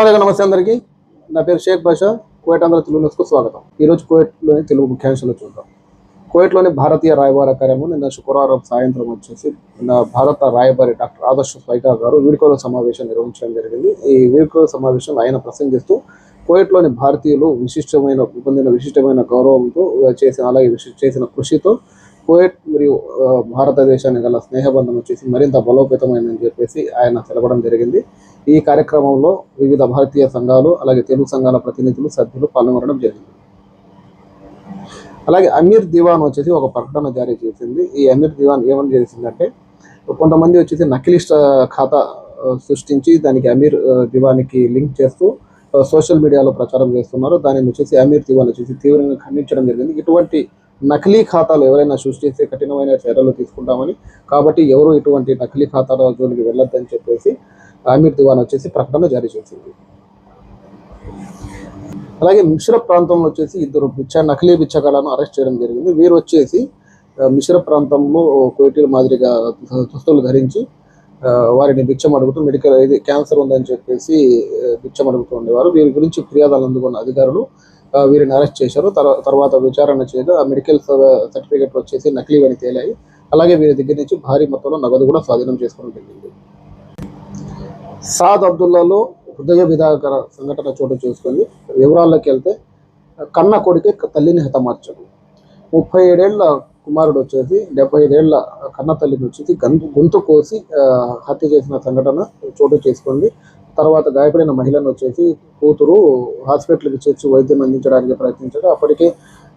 అలాగే నమస్తే అందరికీ. నా పేరు షేక్ బాషా. కువైట్ ఆంధ్ర తెలుగు న్యూస్కు స్వాగతం. ఈరోజు కువైట్లోని తెలుగు ముఖ్యాంశాలు చూద్దాం. కువైట్లోని భారతీయ రాయబార కార్యము నిన్న శుక్రవారం సాయంత్రం వచ్చేసి నిన్న భారత రాయబారి డాక్టర్ ఆదర్శ స్వైకా గారు వీడ్కోల సమావేశం నిర్వహించడం జరిగింది. ఈ వీడ్కోల సమావేశం ఆయన ప్రసంగిస్తూ కువైట్లోని భారతీయులు విశిష్టమైన పొందిన విశిష్టమైన గౌరవంతో చేసిన అలాగే చేసిన కృషితో కువైట్ మరియు భారతదేశానికి గల స్నేహబంధం వచ్చేసి మరింత బలోపేతమైందని చెప్పేసి ఆయన తెలపడం జరిగింది. ఈ కార్యక్రమంలో వివిధ భారతీయ సంఘాలు అలాగే తెలుగు సంఘాల ప్రతినిధులు సభ్యులు పాల్గొనడం జరిగింది. అలాగే అమీర్ దివాన్ వచ్చేసి ఒక ప్రకటన జారీ చేసింది. ఈ అమీర్ దివాన్ ఏమని చేసిందంటే కొంతమంది వచ్చేసి నకిలిస్ట్ ఖాతా సృష్టించి దానికి అమీర్ దివానికి లింక్ చేస్తూ సోషల్ మీడియాలో ప్రచారం చేస్తున్నారు. దానిని వచ్చేసి అమీర్ దివాన్ వచ్చేసి తీవ్రంగా ఖండించడం జరిగింది. ఇటువంటి నకిలీ ఖాతాలు ఎవరైనా సృష్టిస్తే కఠినమైన చర్యలు తీసుకుంటామని. కాబట్టి ఎవరు ఇటువంటి నకిలీ ఖాతాల జోలికి వెళ్ళొద్దని చెప్పేసి అమీర్ దివాన్ వచ్చేసి ప్రకటన జారీ చేసింది. అలాగే మిశ్ర ప్రాంతంలో వచ్చేసి ఇద్దరు బిచ్చ నకిలీ బిచ్చగాళ్ళను అరెస్ట్ చేయడం జరిగింది. వీరు వచ్చేసి మిశ్ర ప్రాంతంలో కోయిటీల మాదిరిగా దుస్తులు ధరించి వారిని బిచ్చం అడుగుతూ మెడికల్ ఇది క్యాన్సర్ ఉందని చెప్పేసి బిచ్చం అడుగుతూ ఉండేవారు. వీరి గురించి ఫిర్యాదులు అందుకున్న అధికారులు వీరిని అరెస్ట్ చేశారు. తర్వాత విచారణ చేయగా ఆ మెడికల్ సర్టిఫికేట్ వచ్చేసి నకిలీ అని తేలాయి. అలాగే వీరి దగ్గర నుంచి భారీ మొత్తంలో నగదు కూడా స్వాధీనం చేసుకోవడం జరిగింది. సాద్ అబ్దుల్లాలో హృదయ విధాకర సంఘటన చోటు చేసుకుంది. వివరాల్లోకి వెళ్తే కన్న కొడుకే తల్లిని హతమార్చడు. ముప్పై ఏడేళ్ళ కుమారుడు వచ్చేసి డెబ్బై ఐదేళ్ళ కన్న తల్లిని వచ్చేసి గంతు గొంతు కోసి హత్య చేసిన సంఘటన చోటు చేసుకుంది. తర్వాత గాయపడిన మహిళను వచ్చేసి కూతురు హాస్పిటల్కి చేర్చి వైద్యం అందించడానికి ప్రయత్నించగా అప్పటికే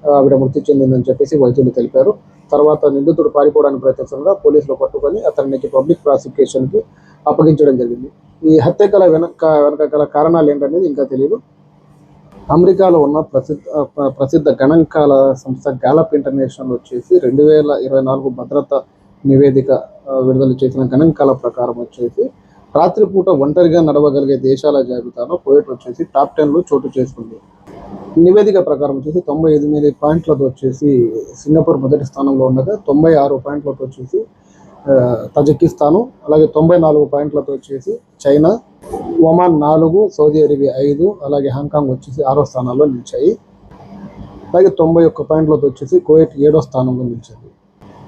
ఆవిడ మృతి చెందిందని చెప్పేసి వైద్యులు తెలిపారు. తర్వాత నిందితుడు పారిపోవడానికి ప్రయత్నిస్తుండగా పోలీసులు పట్టుకొని అతనికి పబ్లిక్ ప్రాసిక్యూషన్కి అప్పగించడం జరిగింది. ఈ హత్య గల వెనక వెనక గల కారణాలు ఏంటనేది ఇంకా తెలియదు అమెరికాలో ఉన్న ప్రసిద్ధ ప్రసిద్ధ గణాంకాల సంస్థ గ్యాలప్ ఇంటర్నేషనల్ వచ్చేసి రెండు వేల ఇరవై నాలుగు భద్రత నివేదిక విడుదల చేసిన గణాంకాల ప్రకారం వచ్చేసి రాత్రిపూట ఒంటరిగా నడవగలిగే దేశాల జాబితాలో కువైట్ వచ్చేసి టాప్ టెన్లో చోటు చేసుకుంది. నివేదిక ప్రకారం వచ్చేసి తొంభై ఎనిమిది పాయింట్లతో వచ్చేసి సింగపూర్ మొదటి స్థానంలో ఉండగా తొంభై ఆరు పాయింట్లతో వచ్చేసి తజకిస్తాను అలాగే తొంభై నాలుగు పాయింట్లతో వచ్చేసి చైనా ఒమాన్ నాలుగు సౌదీ అరేబియా ఐదు అలాగే హాంకాంగ్ వచ్చేసి ఆరో స్థానాల్లో నిలిచాయి. అలాగే తొంభై ఒక్క పాయింట్లతో వచ్చేసి కువైట్ ఏడో స్థానంలో నిలిచింది.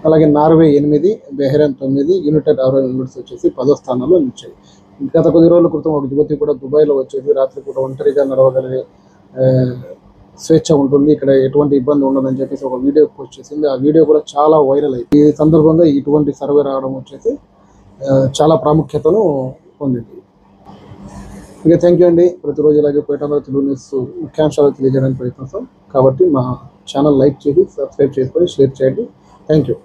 అలాగే నార్వే ఎనిమిది బెహ్రెన్ తొమ్మిది యునైటెడ్ అరబ్ ఎమిరేట్స్ వచ్చేసి పదో స్థానంలో నిలిచాయి. గత కొద్ది రోజుల క్రితం ఒక యువతి కూడా దుబాయ్లో వచ్చేసి రాత్రిపూట ఒంటరిగా నడవగలిగే స్వేచ్ఛ ఉంటుంది. ఇక్కడ ఎటువంటి ఇబ్బంది ఉండదని చెప్పేసి ఒక వీడియో పోస్ట్ చేసింది. ఆ వీడియో కూడా చాలా వైరల్ అయింది. ఈ సందర్భంగా ఇటువంటి సర్వే రావడం వచ్చేసి చాలా ప్రాముఖ్యతను పొందింది. ఇంకా థ్యాంక్ యూ అండి. ప్రతిరోజు ఇలాగే పేటలో తెలుగు న్యూస్ ముఖ్యాంశాలు తెలియజేయడానికి ప్రయత్నిస్తాం. కాబట్టి మా ఛానల్ లైక్ చేసి సబ్స్క్రైబ్ చేసుకొని షేర్ చేయండి. Thank you.